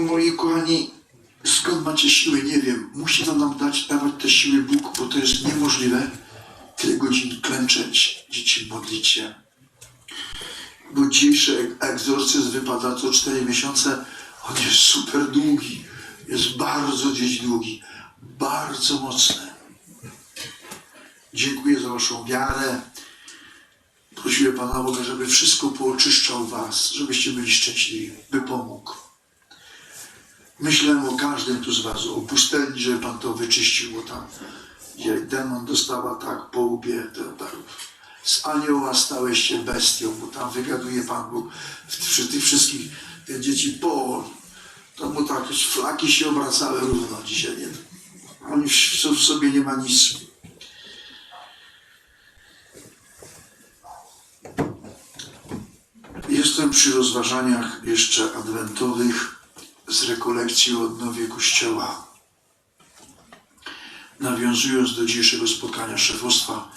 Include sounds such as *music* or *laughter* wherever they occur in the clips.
Moi kochani, skąd macie siły, nie wiem. Musi nam dać, dawać te siły Bóg, bo to jest niemożliwe. Tyle godzin klęczeć, dzieci modlić się. Bo dzisiejszy egzorcyzm wypada co 4 miesiące. On jest super długi. Jest bardzo gdzieś długi. Bardzo mocny. Dziękuję za waszą wiarę. Prosiłem Pana Boga, żeby wszystko pooczyszczał was, żebyście byli szczęśliwi, by pomógł. Myślę o każdym tu z was, o pustelni, żeby Pan to wyczyścił, bo tam, gdzie demon dostała tak po łbie, to tak, z anioła stałeś się bestią, bo tam wygaduje Pan Bóg przy tych wszystkich dzieci po, to mu tak flaki się obracały równo dzisiaj, nie? Oni w, w sobie nie ma nic. Jestem przy rozważaniach jeszcze adwentowych z rekolekcji o odnowie Kościoła. Nawiązując do dzisiejszego spotkania szefostwa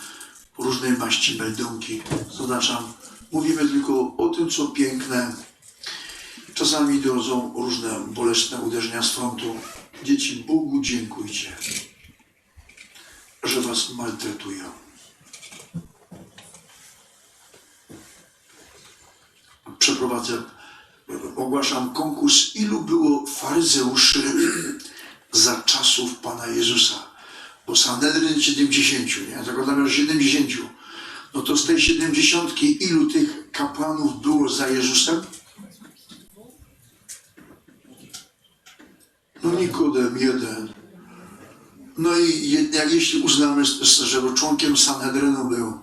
różnej maści meldunki, zaznaczam, mówimy tylko o tym, co piękne. Czasami dorodzą różne bolesne uderzenia z frontu. Dzieci, Bogu dziękujcie, że was maltretują. przeprowadzę, ogłaszam konkurs, ilu było faryzeuszy za czasów Pana Jezusa. Bo Sanedryn 70, nie? Zakładamy, że 70. No to z tej 70 ilu tych kapłanów było za Jezusem? No Nikodem jeden. No i jednak jeśli uznamy, że członkiem Sanedrynu był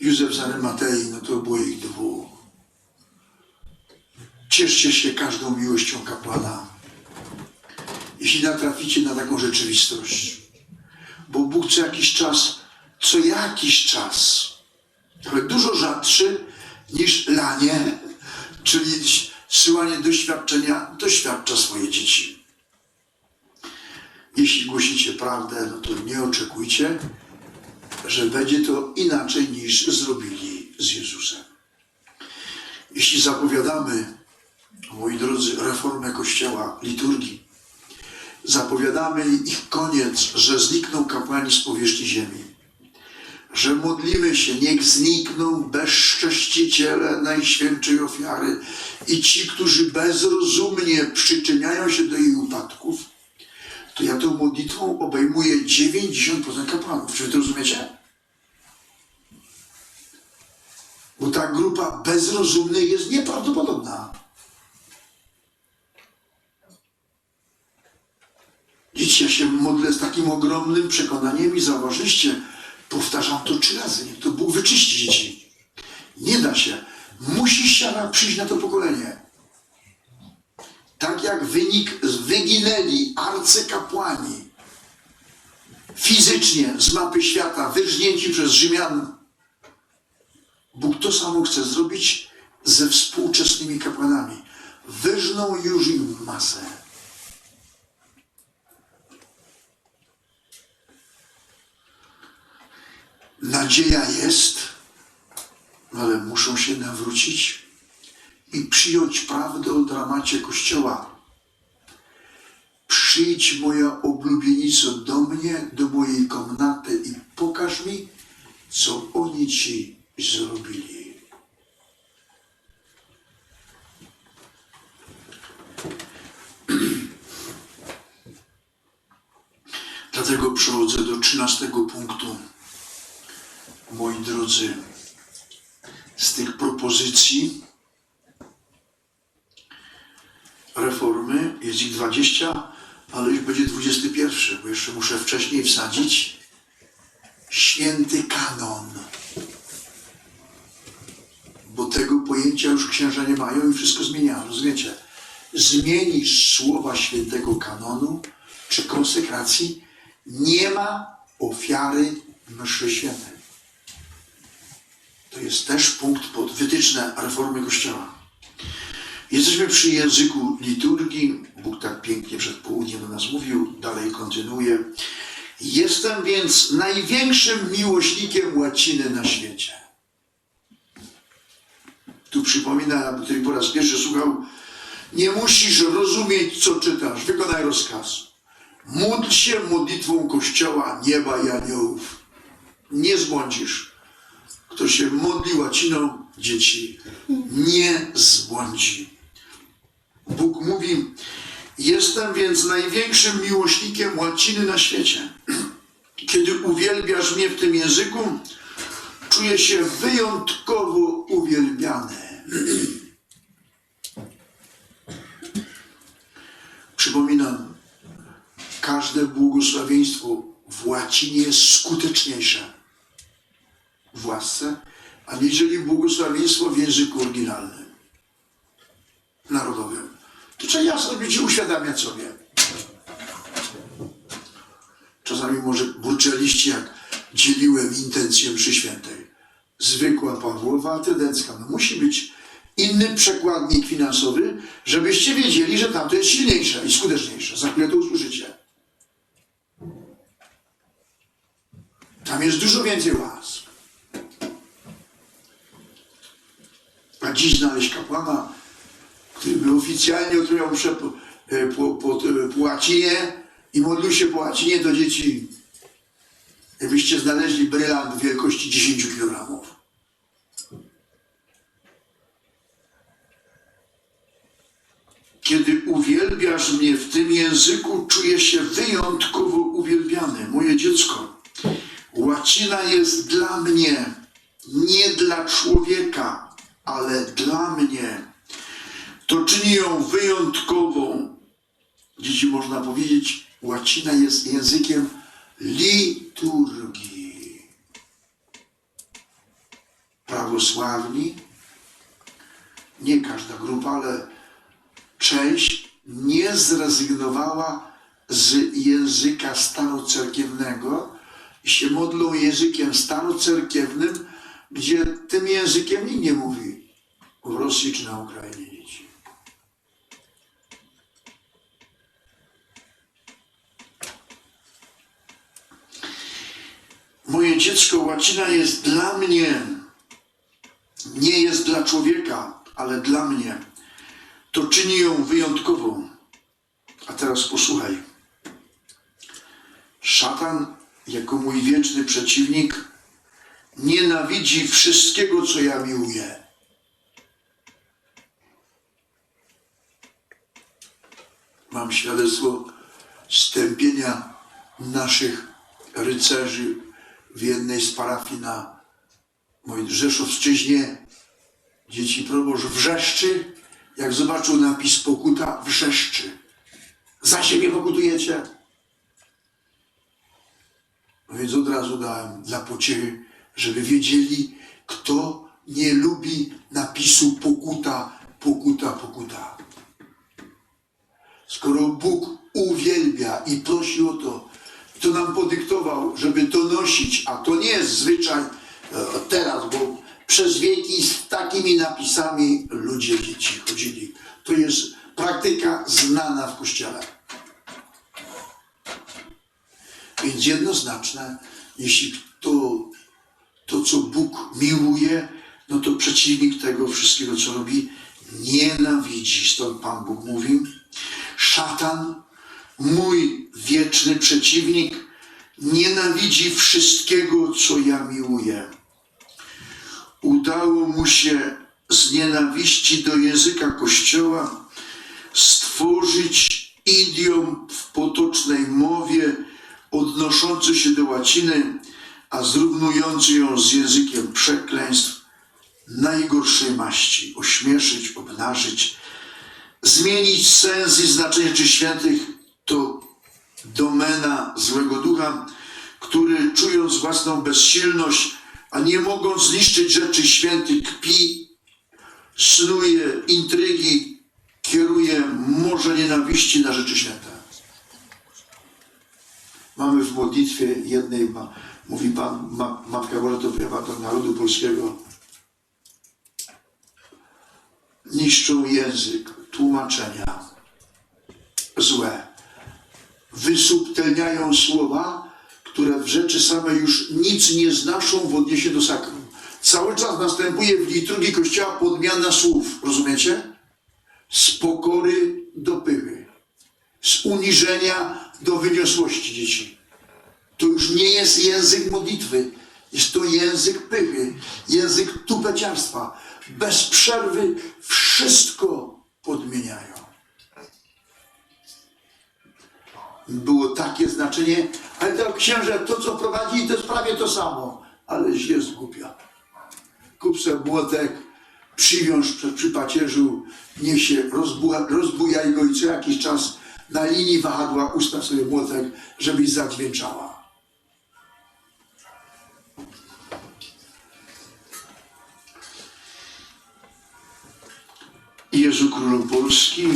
Józef z Arymatei, no to było ich dwóch. Cieszcie się każdą miłością kapłana, jeśli natraficie na taką rzeczywistość. Bo Bóg co jakiś czas, co jakiś czas, ale dużo rzadszy niż lanie, czyli syłanie doświadczenia, doświadcza swoje dzieci. Jeśli głosicie prawdę, no to nie oczekujcie, że będzie to inaczej niż zrobili z Jezusem. Jeśli zapowiadamy moi drodzy, reformę Kościoła, liturgii. Zapowiadamy ich koniec, że znikną kapłani z powierzchni ziemi. Że modlimy się, niech znikną bezcześciciele Najświętszej Ofiary i ci, którzy bezrozumnie przyczyniają się do jej upadków, to ja tą modlitwą obejmuję 90% kapłanów. Czy wy to rozumiecie? Bo ta grupa bezrozumnych jest nieprawdopodobna. Dzieci, ja się modlę z takim ogromnym przekonaniem i zauważyliście, powtarzam to trzy razy, niech to Bóg wyczyści dzieci. Nie da się. Musi siara przyjść na to pokolenie. Tak jak wynik, wyginęli arcykapłani fizycznie z mapy świata, wyrżnięci przez Rzymian. Bóg to samo chce zrobić ze współczesnymi kapłanami. Wyrżną już im masę. Nadzieja jest, ale muszą się nawrócić i przyjąć prawdę o dramacie Kościoła. Przyjdź moja oblubienico do mnie, do mojej komnaty i pokaż mi, co oni ci zrobili. *clears throat* Dlatego przechodzę do trzynastego punktu moi drodzy, z tych propozycji reformy, jest ich 20, ale już będzie 21, bo jeszcze muszę wcześniej wsadzić święty kanon. Bo tego pojęcia już księża nie mają i wszystko zmieniają. Rozumiecie? Zmienisz słowa świętego kanonu czy konsekracji, nie ma ofiary mszy świętej. To jest też punkt pod wytyczne reformy Kościoła. Jesteśmy przy języku liturgii. Bóg tak pięknie przed południem do nas mówił, dalej kontynuuje. Jestem więc największym miłośnikiem łaciny na świecie. Tu przypomina, który po raz pierwszy słuchał Nie musisz rozumieć, co czytasz. Wykonaj rozkaz. Módl się modlitwą Kościoła, nieba i aniołów. Nie zbłądzisz. Kto się modli łaciną, dzieci, nie zbłądzi. Bóg mówi, jestem więc największym miłośnikiem łaciny na świecie. Kiedy uwielbiasz mnie w tym języku, czuję się wyjątkowo uwielbiany. Przypominam, każde błogosławieństwo w łacinie jest skuteczniejsze w łasce, aniżeli błogosławieństwo w języku oryginalnym, narodowym. To trzeba jasno być i uświadamiać sobie. Czasami może burczeliście, jak dzieliłem intencję przy świętej. Zwykła Pawłowa, a tydecka. No musi być inny przekładnik finansowy, żebyście wiedzieli, że tamto jest silniejsze i skuteczniejsze. Za chwilę to usłyszycie. Tam jest dużo więcej łask. Dziś znaleźć kapłana, który by oficjalnie mszę po, e, po, po, po łacinie i modlił się po łacinie do dzieci. Jakbyście znaleźli brylant wielkości 10 kg. Kiedy uwielbiasz mnie w tym języku, czuję się wyjątkowo uwielbiany. Moje dziecko, łacina jest dla mnie, nie dla człowieka, ale dla mnie. To czyni ją wyjątkową. Dzieci można powiedzieć, łacina jest językiem liturgii. Prawosławni, nie każda grupa, ale część nie zrezygnowała z języka starocerkiewnego i się modlą językiem starocerkiewnym, gdzie tym językiem nikt nie mówi w Rosji czy na Ukrainie dzieci. Moje dziecko, łacina jest dla mnie, nie jest dla człowieka, ale dla mnie. To czyni ją wyjątkową. A teraz posłuchaj. Szatan, jako mój wieczny przeciwnik, nienawidzi wszystkiego, co ja miłuję. Świadectwo stępienia naszych rycerzy w jednej z parafii na mojej Rzeszowszczyźnie. Dzieci proboszcz wrzeszczy, jak zobaczył napis pokuta, wrzeszczy. Za siebie pokutujecie? No więc od razu dałem dla pociechy, żeby wiedzieli, kto nie lubi napisu pokuta, pokuta, pokuta. Skoro Bóg uwielbia i prosi o to, to nam podyktował, żeby to nosić, a to nie jest zwyczaj e, teraz, bo przez wieki z takimi napisami ludzie dzieci chodzili. To jest praktyka znana w Kościele. Więc jednoznaczne, jeśli to, to co Bóg miłuje, no to przeciwnik tego wszystkiego, co robi, nienawidzi. Stąd Pan Bóg mówi, szatan, mój wieczny przeciwnik, nienawidzi wszystkiego, co ja miłuję. Udało mu się z nienawiści do języka Kościoła stworzyć idiom w potocznej mowie odnoszący się do łaciny, a zrównujący ją z językiem przekleństw najgorszej maści, ośmieszyć, obnażyć, zmienić sens i znaczenie czy świętych to domena złego ducha, który czując własną bezsilność, a nie mogąc zniszczyć rzeczy świętych, kpi, snuje intrygi, kieruje morze nienawiści na rzeczy święte. Mamy w modlitwie jednej, ma, mówi Pan, ma, Matka Boża to do narodu polskiego. Niszczą język, tłumaczenia złe. Wysubtelniają słowa, które w rzeczy samej już nic nie znoszą w odniesieniu do sakrum. Cały czas następuje w liturgii Kościoła podmiana słów. Rozumiecie? z pokory do pychy, z uniżenia do wyniosłości dzieci. To już nie jest język modlitwy, jest to język pychy, język tupeciarstwa. Bez przerwy wszystko podmieniają. Było takie znaczenie, ale to księże, to co prowadzi, to jest prawie to samo, ale się zgubia. Kup sobie młotek, przywiąż przy, pacierzu, niech się rozbuja, rozbujaj go i co jakiś czas na linii wahadła ustaw sobie młotek, żebyś zadźwięczała. Królu Polski,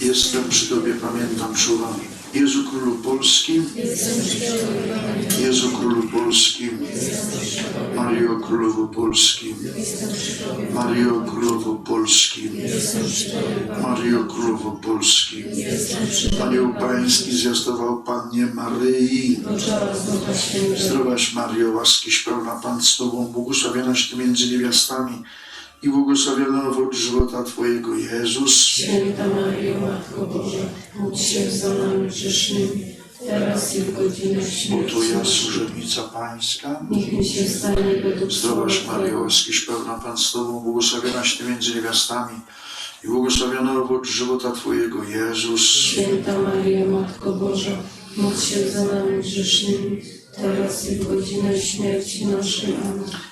jestem przy Tobie, pamiętam, czuwam. Jezu Królu Polski, Jezu Królu Polski, Mario Królowo Polski, Mario Królowo Polski, Mario Królowo Polski, Anioł Pański zwiastował Pannie Maryi, zdrowaś Mario, łaskiś pełna Pan z Tobą, błogosławionaś Ty między niewiastami i błogosławiony owoc żywota Twojego Jezus. Święta Maryjo, Matko Boża, módl się za nami grzesznymi, teraz i w godzinę śmierci naszej. służebnica Pańska. Niech mi się stanie według Zdrowaś Twojego. łaskiś pełna Pan z Tobą, błogosławionaś Ty między niewiastami i błogosławiony owoc żywota Twojego Jezus. Święta Maryjo, Matko Boża, módl się za nami grzesznymi, teraz i w godzinę śmierci naszej. Amen.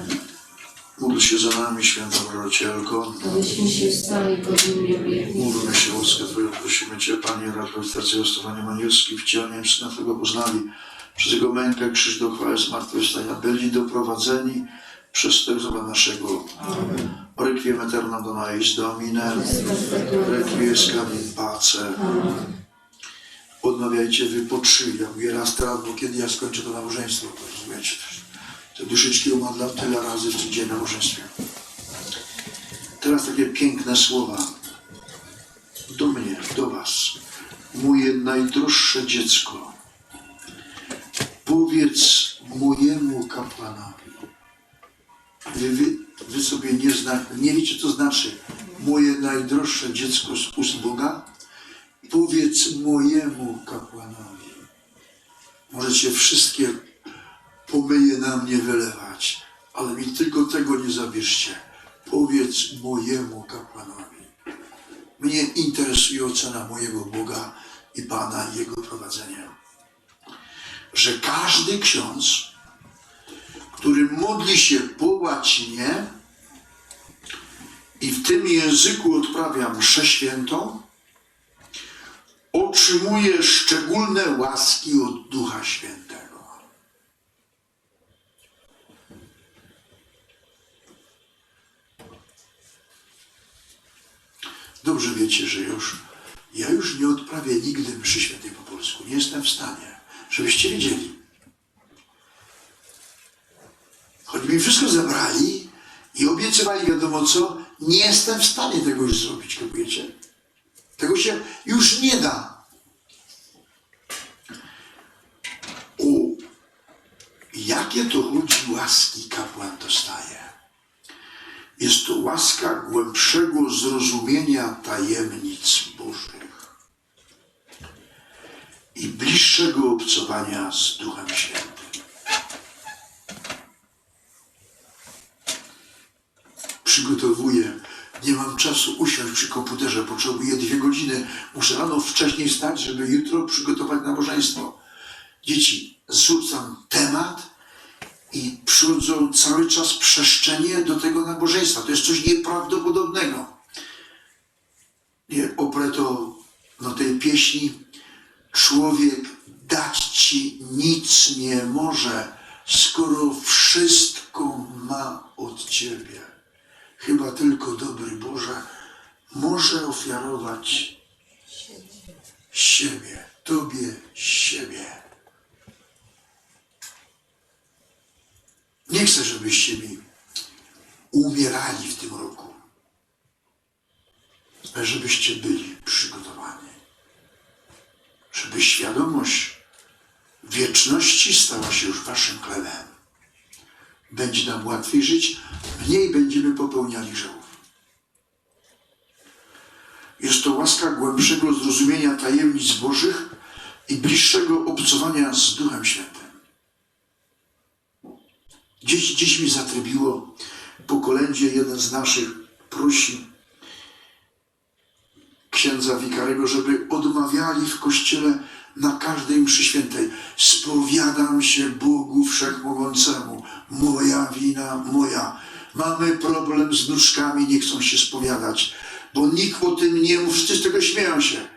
Amen. Módl się za nami, święta Prorocielko. Abyśmy się stali godnymi obietnic. Módlmy się łaskę Twoją, prosimy Cię, Panie, ratuj serce ostowaniem anielskim, wcieleniem Syna Twego poznali. Przez Jego mękę, krzyż do chwały zmartwychwstania byli doprowadzeni przez tego naszego. Requiem aeternam donais Domine, requiescat in pace. Odmawiajcie wy po trzy. Ja mówię raz teraz, bo kiedy ja skończę to nabożeństwo, rozumiecie. Te duszyczki omadlam tyle razy w tydzień na nabożeństwie. Teraz takie piękne słowa do mnie, do Was. Moje najdroższe dziecko, powiedz mojemu kapłanowi. Wy, wy, wy sobie nie, zna, nie wiecie, co znaczy moje najdroższe dziecko z ust Boga? Powiedz mojemu kapłanowi. Możecie wszystkie pomyje na mnie wylewać, ale mi tylko tego nie zabierzcie. Powiedz mojemu kapłanowi. Mnie interesuje ocena mojego Boga i Pana i Jego prowadzenie. Że każdy ksiądz, który modli się po łacinie i w tym języku odprawia mszę świętą, otrzymuje szczególne łaski od Ducha Świętego. Dobrze wiecie, że już ja już nie odprawię nigdy mszy świętej po polsku. Nie jestem w stanie, żebyście wiedzieli. Choć mi wszystko zabrali i obiecywali wiadomo co, nie jestem w stanie tego już zrobić, wiecie. Tego się już nie da. O, jakie to chodzi łaski kapłan dostaje? Jest to łaska głębszego zrozumienia tajemnic Bożych i bliższego obcowania z Duchem Świętym. Przygotowuję, nie mam czasu usiąść przy komputerze, potrzebuję dwie godziny. Muszę rano wcześniej stać, żeby jutro przygotować nabożeństwo. Dzieci, zrzucam temat, i przychodzą cały czas przeszczenie do tego nabożeństwa. To jest coś nieprawdopodobnego. Nie, oprę to na tej pieśni. Człowiek dać ci nic nie może, skoro wszystko ma od ciebie. Chyba tylko dobry Boże może ofiarować siebie, tobie siebie. Nie chcę, żebyście mi umierali w tym roku. Żebyście byli przygotowani. Żeby świadomość wieczności stała się już waszym chlebem. Będzie nam łatwiej żyć, mniej będziemy popełniali grzechów. Jest to łaska głębszego zrozumienia tajemnic Bożych i bliższego obcowania z Duchem Świętym. Dziś, mi zatrybiło po kolędzie jeden z naszych prosi księdza wikarego, żeby odmawiali w kościele na każdej mszy świętej. Spowiadam się Bogu Wszechmogącemu. Moja wina, moja. Mamy problem z nóżkami, nie chcą się spowiadać, bo nikt o tym nie mówi, wszyscy z tego śmieją się.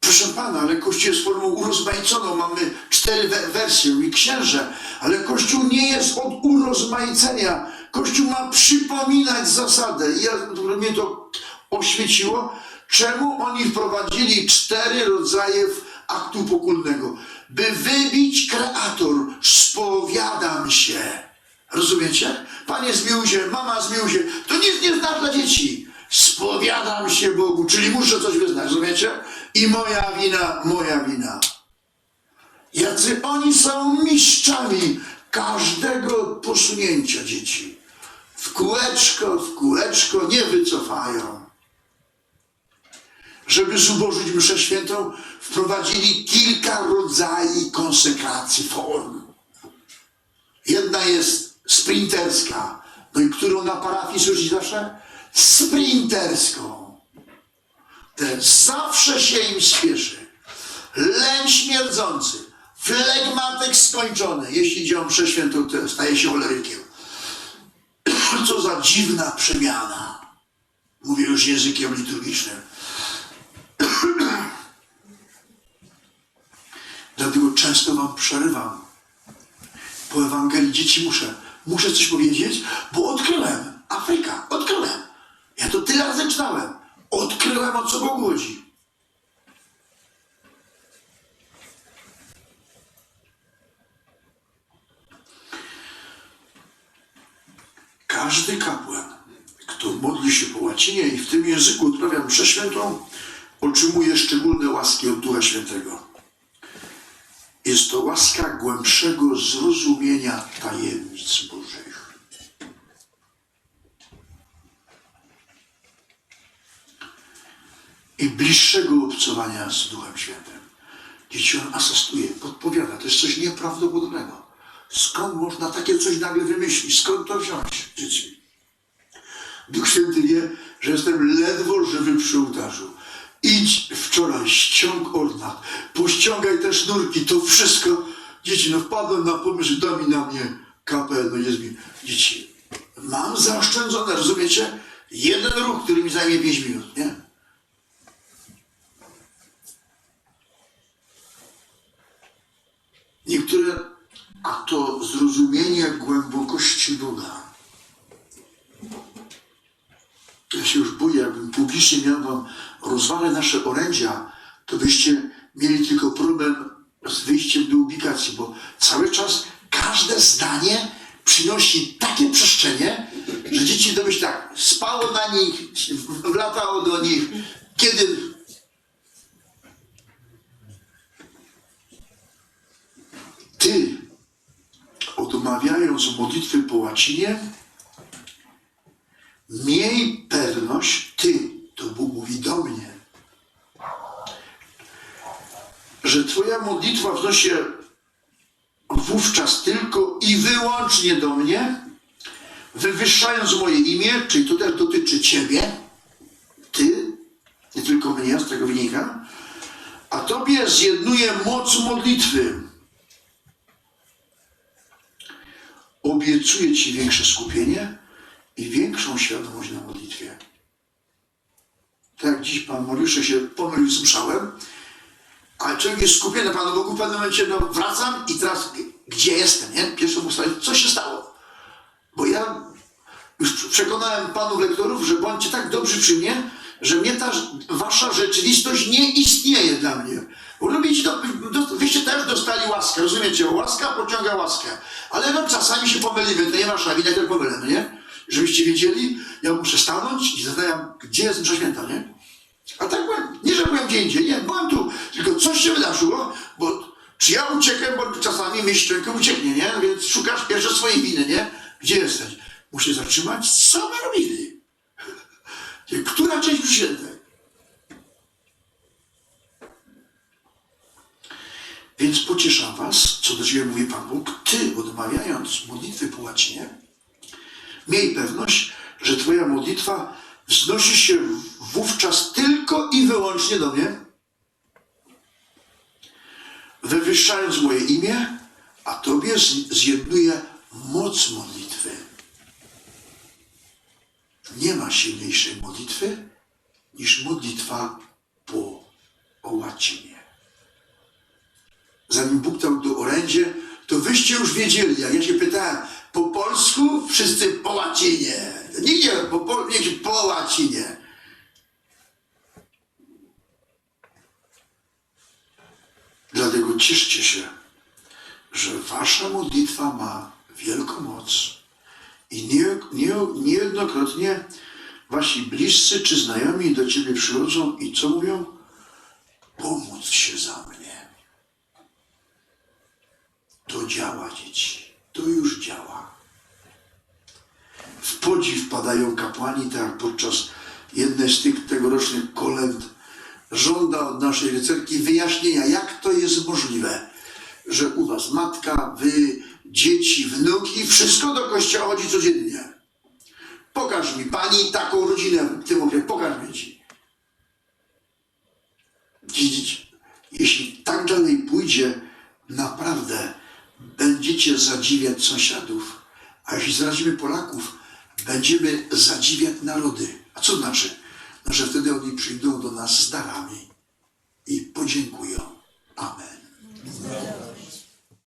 Proszę pana, ale Kościół jest formą urozmaiconą. Mamy cztery we- wersje i księże, ale Kościół nie jest od urozmaicenia. Kościół ma przypominać zasadę. I ja, mnie to oświeciło, czemu oni wprowadzili cztery rodzaje aktu pokulnego. By wybić kreator, spowiadam się. Rozumiecie? Panie zmiłuj się, mama zmiłuj się. To nic nie zna dla dzieci. Spowiadam się Bogu, czyli muszę coś wyznać, rozumiecie? I moja wina, moja wina. Jacy oni są mistrzami każdego posunięcia dzieci. W kółeczko, w kółeczko nie wycofają. Żeby zubożyć mszę świętą, wprowadzili kilka rodzajów konsekracji form. Jedna jest sprinterska, no i którą na parafii słyszeć zawsze? Sprinterską. Ten zawsze się im spieszy. Leń śmierdzący, flegmatyk skończony. Jeśli idzie o mszę świętą, to staje się cholerykiem. *clears throat* Co za dziwna przemiana. Mówię już językiem liturgicznym. *clears throat* Dlatego często wam przerywam. Po Ewangelii dzieci muszę, muszę coś powiedzieć, bo odkryłem. Afryka, odkryłem. Ja to tyle razy czytałem. Odkryłem, o co Bogu chodzi. Każdy kapłan, kto modli się po łacinie i w tym języku odprawia mszę świętą, otrzymuje szczególne łaski od Ducha Świętego. Jest to łaska głębszego zrozumienia tajemnic Bożych. I bliższego obcowania z Duchem Świętym. Dzieci on asystuje, podpowiada. To jest coś nieprawdopodobnego. Skąd można takie coś nagle wymyślić? Skąd to wziąć? Dzieci. Duch Święty wie, że jestem ledwo żywy przy ołtarzu. Idź wczoraj, ściąg ornat, pościągaj te sznurki, to wszystko. Dzieci, no wpadłem na pomysł, że da mi na mnie kapę, no jest mi. Dzieci, mam zaoszczędzone, rozumiecie? Jeden ruch, który mi zajmie 5 minut, nie? Niektóre, a to zrozumienie głębokości Boga. Ja się już boję, jakbym publicznie miał wam rozwalę nasze orędzia, to byście mieli tylko problem z wyjściem do ubikacji, bo cały czas każde zdanie przynosi takie przestrzenie, że dzieci to być tak, spało na nich, wlatało do nich, kiedy ty, odmawiając modlitwy po łacinie, miej pewność, ty, to Bóg mówi do mnie, że Twoja modlitwa wznosi się wówczas tylko i wyłącznie do mnie, wywyższając moje imię, czyli to też dotyczy Ciebie, Ty, nie tylko mnie, z tego wynika, a Tobie zjednuje moc modlitwy. Obiecuję Ci większe skupienie i większą świadomość na modlitwie. Tak jak dziś Pan Mariusze się pomylił z mszałem, ale człowiek jest skupiony na Panu Bogu, w pewnym momencie no, wracam i teraz gdzie jestem, nie? Pierwsze ustalić, co się stało. Bo ja już przekonałem Panów lektorów, że bądźcie tak dobrzy przy mnie, że mnie ta wasza rzeczywistość nie istnieje dla mnie. Bo lubicie, do, wyście też dostali łaskę, rozumiecie? Łaska pociąga łaskę. Ale no czasami się pomylimy, to nie wasza wina, tylko pomylę, no nie? Żebyście wiedzieli, ja muszę stanąć i zadaję, gdzie jest msza święta, nie? A tak byłem, nie że byłem gdzie indziej, nie, byłem tu, tylko coś się wydarzyło, bo czy ja uciekłem, bo czasami myśl człowieka ucieknie, nie? Więc szukasz pierwsze swojej winy, nie? Gdzie jesteś? Muszę zatrzymać, co my robili? Która część mszy świętej? Więc pocieszam was, co do ciebie mówi Pan Bóg, ty odmawiając modlitwy po łacinie, miej pewność, że twoja modlitwa wznosi się wówczas tylko i wyłącznie do mnie, wywyższając moje imię, a tobie zjednuje moc modlitwy. Nie ma silniejszej modlitwy niż modlitwa po łacinie zanim Bóg dał to orędzie, to wyście już wiedzieli, jak ja się pytałem, po polsku wszyscy po łacinie. Nigdzie po, po, nie, po łacinie. Dlatego cieszcie się, że wasza modlitwa ma wielką moc i nie, nie, niejednokrotnie wasi bliscy czy znajomi do ciebie przychodzą i co mówią? Pomóc się za mnie. To działa, dzieci. To już działa. W podziw wpadają kapłani, tak jak podczas jednej z tych tegorocznych kolęd żąda od naszej rycerki wyjaśnienia, jak to jest możliwe, że u was matka, wy, dzieci, wnuki, wszystko do kościoła chodzi codziennie. Pokaż mi pani taką rodzinę w tym okresie, pokaż mi ci. Jeśli tak dalej pójdzie, naprawdę będziecie zadziwiać sąsiadów, a jeśli zarazimy Polaków, będziemy zadziwiać narody. A co znaczy? No, że wtedy oni przyjdą do nas z darami i podziękują. Amen.